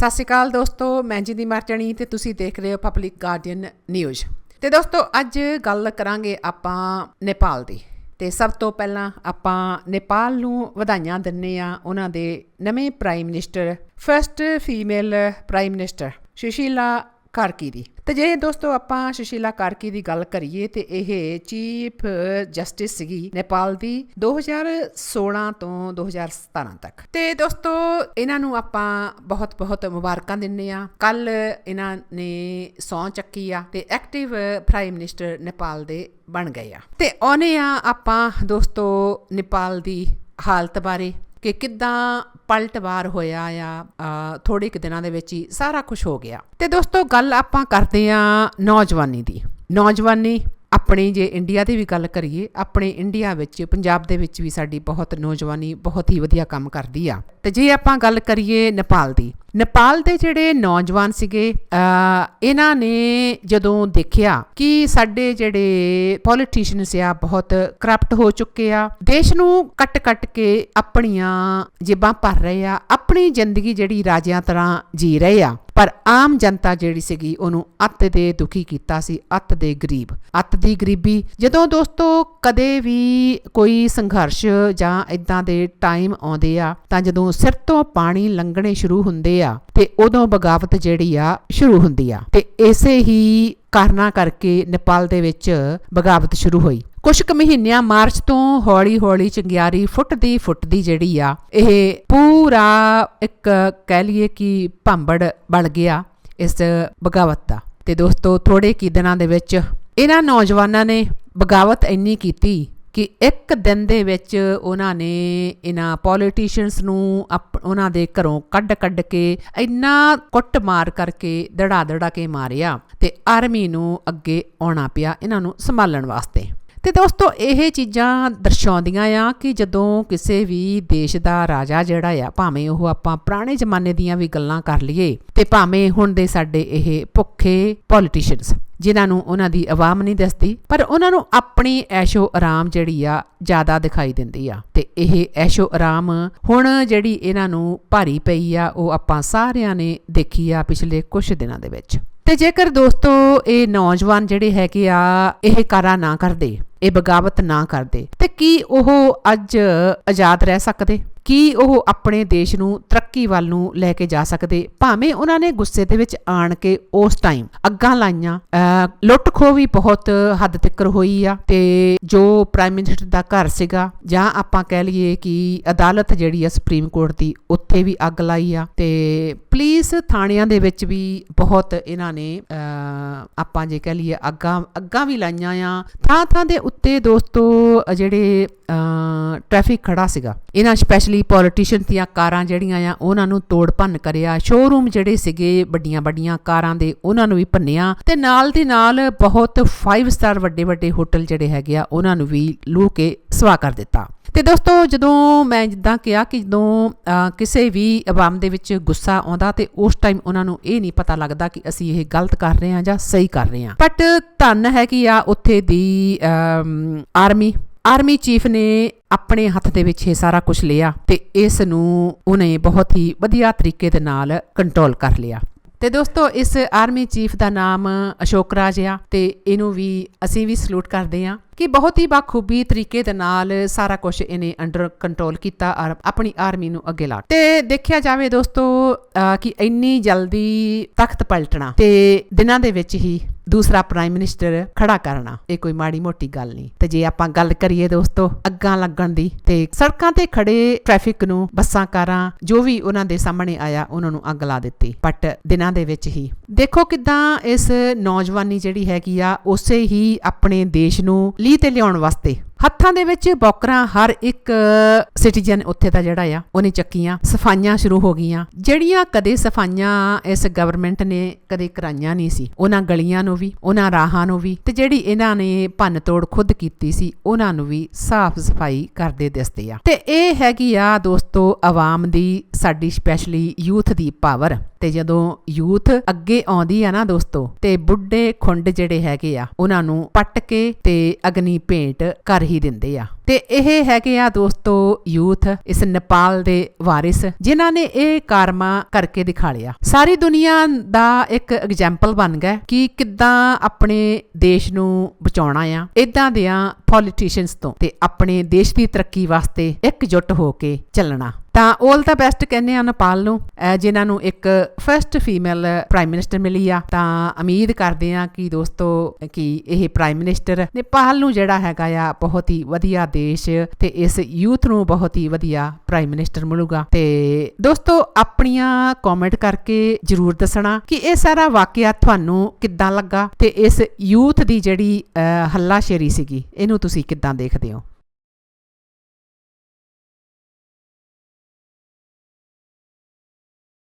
ਸਤਿ ਸ਼੍ਰੀ ਅਕਾਲ ਦੋਸਤੋ, ਮੈਂ ਜਿੰਦੀ ਮਰਚਣੀ ਤੇ ਤੁਸੀਂ ਦੇਖ ਰਹੇ ਹੋ ਪਬਲਿਕ ਗਾਰਡੀਅਨ ਨਿਊਜ਼ ਤੇ ਦੋਸਤੋ, ਅੱਜ ਗੱਲ ਕਰਾਂਗੇ ਆਪਾਂ ਨੇਪਾਲ ਦੀ। ਤੇ ਸਭ ਤੋਂ ਪਹਿਲਾਂ ਆਪਾਂ ਨੇਪਾਲ ਨੂੰ ਵਧਾਈਆਂ ਦਿੰਨੇ ਆ ਉਹਨਾਂ ਦੇ ਨਵੇਂ prime minister first female prime minister Sushila Karki ਦੀ। ਤੇ ਜੇ ਦੋਸਤੋ ਆਪਾਂ ਸੁਸ਼ੀਲਾ ਕਾਰਕੀ ਦੀ ਗੱਲ ਕਰੀਏ ਤੇ ਇਹ ਚੀਫ ਜਸਟਿਸ ਸੀਗੀ ਨੇਪਾਲ ਦੀ 2016 ਤੋਂ 2017 ਤੱਕ। ਤੇ ਦੋਸਤੋ ਇਹਨਾਂ ਨੂੰ ਆਪਾਂ ਬਹੁਤ ਬਹੁਤ ਮੁਬਾਰਕਾਂ ਦਿੰਨੇ ਆ। ਕੱਲ ਇਹਨਾਂ ਨੇ ਸੌ ਚੱਕੀ ਆ ਤੇ ਐਕਟਿਵ ਪ੍ਰਾਈਮ ਮਿਨਿਸਟਰ ਨੇਪਾਲ ਦੇ ਬਣ ਗਏ ਆ। ਤੇ ਆਉਨੇ ਆ ਆਪਾਂ ਦੋਸਤੋ ਨੇਪਾਲ ਦੀ ਹਾਲਤ ਬਾਰੇ। ਕਿ ਕਿੱਦਾਂ ਪਲਟਵਾਰ ਹੋਇਆ ਆ ਥੋੜੇ ਕਿ ਦਿਨਾਂ ਦੇ ਵਿੱਚ ਹੀ ਸਾਰਾ ਕੁਝ ਹੋ ਗਿਆ। ਤੇ ਦੋਸਤੋ, ਗੱਲ ਆਪਾਂ ਕਰਦੇ ਆ ਨੌਜਵਾਨੀ ਦੀ। ਨੌਜਵਾਨੀ ਆਪਣੇ ਜੇ ਇੰਡੀਆ ਦੀ ਵੀ ਗੱਲ ਕਰੀਏ, ਆਪਣੇ ਇੰਡੀਆ ਵਿੱਚ, ਪੰਜਾਬ ਦੇ ਵਿੱਚ ਵੀ ਸਾਡੀ ਬਹੁਤ ਨੌਜਵਾਨੀ ਬਹੁਤ ਹੀ ਵਧੀਆ ਕੰਮ ਕਰਦੀ ਆ। ਤੇ ਜੇ ਆਪਾਂ ਗੱਲ ਕਰੀਏ ਨੇਪਾਲ ਦੀ, ਨੇਪਾਲ ਦੇ ਜਿਹੜੇ ਨੌਜਵਾਨ ਸੀਗੇ ਇਹਨਾਂ ਨੇ ਜਦੋਂ ਦੇਖਿਆ ਕਿ ਸਾਡੇ ਜਿਹੜੇ ਪੋਲੀਟੀਸ਼ੀਅਨਸ ਆ, ਬਹੁਤ ਕਰਪਟ ਹੋ ਚੁੱਕੇ ਆ, ਦੇਸ਼ ਨੂੰ ਕੱਟ-ਕੱਟ ਕੇ ਆਪਣੀਆਂ ਜੇਬਾਂ ਭਰ ਰਹੇ ਆ, ਆਪਣੀ ਜ਼ਿੰਦਗੀ ਜਿਹੜੀ ਰਾਜਿਆਂ ਤਰ੍ਹਾਂ ਜੀ ਰਹੇ ਆ। ਪਰ ਆਮ ਜਨਤਾ ਜਿਹੜੀ ਸੀਗੀ, ਉਹਨੂੰ ਅੱਤ ਦੇ ਦੁਖੀ ਕੀਤਾ ਸੀ, ਅੱਤ ਦੇ ਗਰੀਬ। ਅੱਤ ਦੀ ਗਰੀਬੀ, ਜਦੋਂ ਦੋਸਤੋ ਕਦੇ ਵੀ ਕੋਈ ਸੰਘਰਸ਼ ਜਾਂ ਇਦਾਂ ਦੇ ਟਾਈਮ ਆਉਂਦੇ ਆ, ਤਾਂ ਜਦੋਂ ਸਿਰ ਤੋਂ ਪਾਣੀ ਲੰਘਣੇ ਸ਼ੁਰੂ ਹੁੰਦੇ ਆ, ਤੇ ਉਦੋਂ ਬਗਾਵਤ ਜਿਹੜੀ ਆ, ਸ਼ੁਰੂ ਹੁੰਦੀ ਆ। ਤੇ ਇਸੇ ਹੀ ਕਾਰਨਾ ਕਰਕੇ ਨੇਪਾਲ ਦੇ ਵਿੱਚ ਬਗਾਵਤ ਸ਼ੁਰੂ ਹੋਈ। ਕੁਝ ਕੁ ਮਹੀਨਿਆਂ ਮਾਰਚ ਤੋਂ ਹੌਲੀ-ਹੌਲੀ ਚੰਗਿਆਰੀ ਫੁੱਟਦੀ ਫੁੱਟਦੀ ਜਿਹੜੀ ਆ, ਇਹ ਪੂਰਾ ਇੱਕ ਕਹਿ ਲਈਏ ਕਿ ਭੰਬੜ ਬਣ ਗਿਆ ਇਸ ਬਗਾਵਤ ਦਾ। ਤੇ ਦੋਸਤੋ ਥੋੜੇ ਕੀ ਦਿਨਾਂ ਦੇ ਵਿੱਚ ਇਹਨਾਂ ਨੌਜਵਾਨਾਂ ਨੇ ਬਗਾਵਤ ਇੰਨੀ ਕੀਤੀ ਕਿ ਇੱਕ ਦਿਨ ਦੇ ਵਿੱਚ ਉਹਨਾਂ ਨੇ ਇਹਨਾਂ ਪੋਲੀਟੀਸ਼ੀਅਨਸ ਨੂੰ ਉਹਨਾਂ ਦੇ ਘਰੋਂ ਕੱਢ-ਕੱਢ ਕੇ ਇੰਨਾ ਕੁੱਟ ਮਾਰ ਕਰਕੇ ਦੜਾ-ਦੜਾ ਕੇ ਮਾਰਿਆ ਤੇ ਆਰਮੀ ਨੂੰ ਅੱਗੇ ਆਉਣਾ ਪਿਆ ਇਹਨਾਂ ਨੂੰ ਸੰਭਾਲਣ ਵਾਸਤੇ। ਤੇ ਦੋਸਤੋ, ਇਹ ਚੀਜ਼ਾਂ ਦਰਸਾਉਂਦੀਆਂ ਆ ਕਿ ਜਦੋਂ ਕਿਸੇ ਵੀ ਦੇਸ਼ ਦਾ ਰਾਜਾ ਜਿਹੜਾ ਆ, ਭਾਵੇਂ ਉਹ ਆਪਾਂ ਪੁਰਾਣੇ ਜ਼ਮਾਨੇ ਦੀਆਂ ਵੀ ਗੱਲਾਂ ਕਰ ਲਈਏ, ਤੇ ਭਾਵੇਂ ਹੁਣ ਦੇ ਸਾਡੇ ਇਹ ਭੁੱਖੇ ਪੋਲੀਟੀਸ਼ੀਅਨਸ ਜਿਨ੍ਹਾਂ ਨੂੰ ਉਹਨਾਂ ਦੀ ਆਵਾਮ ਨਹੀਂ ਦੱਸਦੀ, ਪਰ ਉਹਨਾਂ ਨੂੰ ਆਪਣੀ ਐਸ਼ੋ ਆਰਾਮ ਜਿਹੜੀ ਆ, ਜ਼ਿਆਦਾ ਦਿਖਾਈ ਦਿੰਦੀ ਆ। ਤੇ ਇਹ ਐਸ਼ੋ ਆਰਾਮ ਹੁਣ ਜਿਹੜੀ ਇਹਨਾਂ ਨੂੰ ਭਾਰੀ ਪਈ ਆ, ਉਹ ਆਪਾਂ ਸਾਰਿਆਂ ਨੇ ਦੇਖੀ ਆ ਪਿਛਲੇ ਕੁਝ ਦਿਨਾਂ ਦੇ ਵਿੱਚ। ਤੇ ਜੇਕਰ ਦੋਸਤੋ, ਇਹ ਨੌਜਵਾਨ ਜਿਹੜੇ ਹੈਗੇ ਆ, ਇਹ ਕਾਰਾ ਨਾ ਕਰਦੇ ਇਹ ਬਗਾਵਤ ਨਾ ਕਰਦੇ। ਤੇ ਕੀ ਉਹ ਅੱਜ ਆਜ਼ਾਦ ਰਹਿ ਸਕਦੇ? ਕੀ ਉਹ ਆਪਣੇ ਦੇਸ਼ ਨੂੰ ਤਰੱਕੀ ਵੱਲ ਨੂੰ ਲੈ ਕੇ ਜਾ ਸਕਦੇ? ਭਾਵੇਂ ਉਹਨਾਂ ਨੇ ਗੁੱਸੇ ਦੇ ਵਿੱਚ ਆਣ ਕੇ ਉਸ ਟਾਈਮ ਅੱਗਾਂ ਲਾਈਆਂ ਲੁੱਟ ਖੋ ਵੀ ਬਹੁਤ ਹੱਦ ਤੱਕ ਹੋਈ ਆ ਤੇ ਜੋ ਪ੍ਰਾਈਮ ਮਿਨਿਸਟਰ ਦਾ ਘਰ ਸੀਗਾ ਜਾਂ ਆਪਾਂ ਕਹਿ ਲਈਏ ਕਿ ਅਦਾਲਤ ਜਿਹੜੀ ਆ ਸੁਪਰੀਮ ਕੋਰਟ ਦੀ, ਉੱਥੇ ਵੀ ਅੱਗ ਲਾਈ ਆ ਤੇ ਪੁਲਿਸ ਥਾਣਿਆਂ ਦੇ ਵਿੱਚ ਵੀ ਬਹੁਤ ਇਹਨਾਂ ਨੇ ਆਪਾਂ ਜੇ ਕਹਿ ਲਈਏ ਅੱਗਾਂ ਅੱਗਾਂ ਵੀ ਲਾਈਆਂ ਆ। ਥਾਂ ਥਾਂ ਦੇ ਉੱਤੇ ਦੋਸਤੋ ਜਿਹੜੇ ਟ੍ਰੈਫਿਕ ਖੜਾ ਸੀਗਾ। ਇਹਨਾਂ ਸਪੈਸ਼ਲੀ ਪੋਲੀਟੀਸ਼ੀਅਨ ਦੀਆਂ ਕਾਰਾਂ ਜਿਹੜੀਆਂ ਆ, ਉਹਨਾਂ ਨੂੰ ਤੋੜ ਭੰਨ ਕਰਿਆ। ਸ਼ੋਰੂਮ ਜਿਹੜੇ ਸੀਗੇ, ਵੱਡੀਆਂ ਵੱਡੀਆਂ ਕਾਰਾਂ ਦੇ, ਉਹਨਾਂ ਨੂੰ ਵੀ ਭੰਨਿਆ। ਤੇ ਨਾਲ ਦੀ ਨਾਲ ਬਹੁਤ 5 ਸਟਾਰ ਵੱਡੇ ਵੱਡੇ ਹੋਟਲ ਜਿਹੜੇ ਹੈਗੇ ਆ, ਉਹਨਾਂ ਨੂੰ ਵੀ ਲੂ ਕੇ ਸਵਾ ਕਰ ਦਿੱਤਾ। ਤੇ ਦੋਸਤੋ, ਜਦੋਂ ਮੈਂ ਜਿੱਦਾਂ ਕਿਹਾ ਕਿ ਜਦੋਂ ਕਿਸੇ ਵੀ ਆਵਾਮ ਦੇ ਵਿੱਚ ਗੁੱਸਾ ਆਉਂਦਾ ਤੇ ਉਸ ਟਾਈਮ ਉਹਨਾਂ ਨੂੰ ਇਹ ਨਹੀਂ ਪਤਾ ਲੱਗਦਾ ਕਿ ਅਸੀਂ ਇਹ ਗਲਤ ਕਰ ਰਹੇ ਹਾਂ ਜਾਂ ਸਹੀ ਕਰ ਰਹੇ ਹਾਂ। ਬਟ ਧੰਨ ਹੈ ਕਿ ਆ ਉੱਥੇ ਦੀ ਆਰਮੀ ਆਰਮੀ ਚੀਫ ਨੇ ਆਪਣੇ ਹੱਥ ਦੇ ਵਿੱਚ ਇਹ ਸਾਰਾ ਕੁਝ ਲਿਆ ਤੇ ਇਸ ਨੂੰ ਉਹਨੇ ਬਹੁਤ ਹੀ ਵਧੀਆ ਤਰੀਕੇ ਦੇ ਨਾਲ ਕੰਟਰੋਲ ਕਰ ਲਿਆ। ਤੇ ਦੋਸਤੋ, ਇਸ ਆਰਮੀ ਚੀਫ ਦਾ ਨਾਮ ਅਸ਼ੋਕ ਰਾਜ ਆ ਤੇ ਇਹਨੂੰ ਵੀ ਅਸੀਂ ਵੀ ਸਲੂਟ ਕਰਦੇ ਆ ਕਿ ਬਹੁਤ ਹੀ ਬਾਖੂਬੀ ਤਰੀਕੇ ਦੇ ਨਾਲ ਸਾਰਾ ਕੁਝ ਇਹਨੇ ਅੰਡਰ ਕੰਟਰੋਲ ਕੀਤਾ ਔਰ ਆਪਣੀ ਆਰਮੀ ਨੂੰ ਅੱਗੇ ਲਾ ਤੇ ਦੇਖਿਆ ਜਾਵੇ ਦੋਸਤੋ ਕਿ ਇੰਨੀ ਜਲਦੀ ਤਖਤ ਪਲਟਣਾ ਤੇ ਦਿਨਾਂ ਦੇ ਵਿੱਚ ਹੀ ਦੂਸਰਾ ਪ੍ਰਾਈਮ ਮਿਨਿਸਟਰ ਖੜਾ ਕਰਨਾ, ਇਹ ਕੋਈ ਮਾੜੀ ਮੋਟੀ ਗੱਲ ਨਹੀਂ। ਤੇ ਜੇ ਆਪਾਂ ਗੱਲ ਕਰੀਏ ਦੋਸਤੋ, ਅੱਗਾਂ ਲੱਗਣ ਦੀ, ਤੇ ਸੜਕਾਂ ਤੇ ਖੜੇ ਟ੍ਰੈਫਿਕ ਨੂੰ, ਬੱਸਾਂ, ਕਾਰਾਂ, ਜੋ ਵੀ ਉਹਨਾਂ ਦੇ ਸਾਹਮਣੇ ਆਇਆ, ਉਹਨਾਂ ਨੂੰ ਅੱਗ ਲਾ ਦਿੱਤੀ। ਬਟ ਦਿਨਾਂ ਦੇ ਵਿੱਚ ਹੀ। ਦੇਖੋ ਕਿਦਾਂ ਇਸ ਨੌਜਵਾਨੀ ਜਿਹੜੀ ਹੈਗੀ ਆ, ਉਸੇ ਹੀ ਆਪਣੇ ਦੇਸ਼ ਨੂੰ ਲੀਹ ਤੇ ਲਿਆਉਣ ਵਾਸਤੇ ਹੱਥਾਂ ਦੇ ਵਿੱਚ ਬੌਕਰਾਂ, ਹਰ ਇੱਕ ਸਿਟੀਜ਼ਨ ਉੱਥੇ ਦਾ ਜਿਹੜਾ ਆ, ਉਹਨੇ ਚੱਕੀਆਂ, ਸਫਾਈਆਂ ਸ਼ੁਰੂ ਹੋ ਗਈਆਂ। ਜਿਹੜੀਆਂ ਕਦੇ ਸਫਾਈਆਂ ਇਸ ਗਵਰਨਮੈਂਟ ਨੇ ਕਦੇ ਕਰਾਈਆਂ ਨਹੀਂ ਸੀ। ਉਹਨਾਂ ਗਲੀਆਂ ਨੂੰ ਵੀ, ਉਹਨਾਂ ਰਾਹਾਂ ਨੂੰ ਵੀ, ਤੇ ਜਿਹੜੀ ਇਹਨਾਂ ਨੇ ਭੰਨ ਤੋੜ ਖੁਦ ਕੀਤੀ ਸੀ, ਉਹਨਾਂ ਨੂੰ ਵੀ ਸਾਫ਼ ਸਫ਼ਾਈ ਕਰਦੇ ਦਿਸਦੇ ਆ। ਤੇ ਇਹ ਹੈਗੀ ਆ ਦੋਸਤੋ, ਆਵਾਮ ਦੀ ਸਾਡੀ ਸਪੈਸ਼ਲੀ ਯੂਥ ਦੀ ਪਾਵਰ ਤੇ ਜਦੋਂ ਯੂਥ ਅੱਗੇ ਆਉਂਦੀ ਆ ਨਾ ਦੋਸਤੋ, ਤੇ ਬੁੱਢੇ ਖੁੰਡ ਜਿਹੜੇ ਹੈਗੇ ਆ, ਉਹਨਾਂ ਨੂੰ ਪੱਟ ਕੇ ਤੇ ਅਗਨੀ ਭੇਂਟ ਕਰ ਹੀ ਦਿੰਦੇ ਆ। ਤੇ ਇਹ ਹੈਗੇ ਆ ਦੋਸਤੋ ਯੂਥ ਇਸ ਨੇਪਾਲ ਦੇ ਵਾਰਿਸ, ਜਿਨ੍ਹਾਂ ਨੇ ਇਹ ਕਾਰਮਾ ਕਰਕੇ ਦਿਖਾ ਲਿਆ ਸਾਰੀ ਦੁਨੀਆ ਦਾ ਇੱਕ ਐਗਜ਼ਾਮਪਲ ਬਣ ਗਿਆ ਕਿ ਕਿੱਦਾਂ ਆਪਣੇ ਦੇਸ਼ ਨੂੰ ਬਚਾਉਣਾ ਆ। ਇਦਾਂ ਦਿਆਂ ਪੋਲੀਟੀਸ਼ੀਅਨਸ ਤੋਂ ਤੇ ਆਪਣੇ ਦੇਸ਼ ਦੀ ਤਰੱਕੀ ਵਾਸਤੇ ਇਕਜੁੱਟ ਹੋ ਕੇ ਚੱਲਣਾ। ਤਾਂ 올 ਦਾ ਬੈਸਟ ਕਹਿੰਦੇ ਆ ਨੇਪਾਲ ਨੂੰ, ਅਹ, ਜਿਨ੍ਹਾਂ ਨੂੰ ਇੱਕ ਫਰਸਟ ਫੀਮੇਲ ਪ੍ਰਾਈਮ ਮਿਨਿਸਟਰ ਮਿਲੀ ਆ। ਤਾਂ ਉਮੀਦ ਕਰਦੇ ਆ ਕਿ ਦੋਸਤੋ, ਕਿ ਇਹ ਪ੍ਰਾਈਮ ਮਿਨਿਸਟਰ ਨੇਪਾਲ ਨੂੰ ਜਿਹੜਾ ਹੈਗਾ ਆ, ਬਹੁਤ ਹੀ ਵਧੀਆ ਦੇਸ਼ ਤੇ ਇਸ ਯੂਥ ਨੂੰ ਬਹੁਤ ਹੀ ਵਧੀਆ ਪ੍ਰਾਈਮ ਮਿਨਿਸਟਰ ਮਿਲੂਗਾ। ਤੇ ਦੋਸਤੋ, ਆਪਣੀਆਂ ਕਮੈਂਟ ਕਰਕੇ ਜਰੂਰ ਦੱਸਣਾ ਕਿ ਇਹ ਸਾਰਾ ਵਾਕਿਆ ਤੁਹਾਨੂੰ ਕਿੱਦਾਂ ਲੱਗਾ ਤੇ ਇਸ ਯੂਥ ਦੀ ਜਿਹੜੀ ਹੱਲਾਸ਼ੇਰੀ ਸੀਗੀ, ਇਹਨੂੰ ਤੁਸੀਂ ਕਿੱਦਾਂ ਦੇਖਦੇ ਹੋ?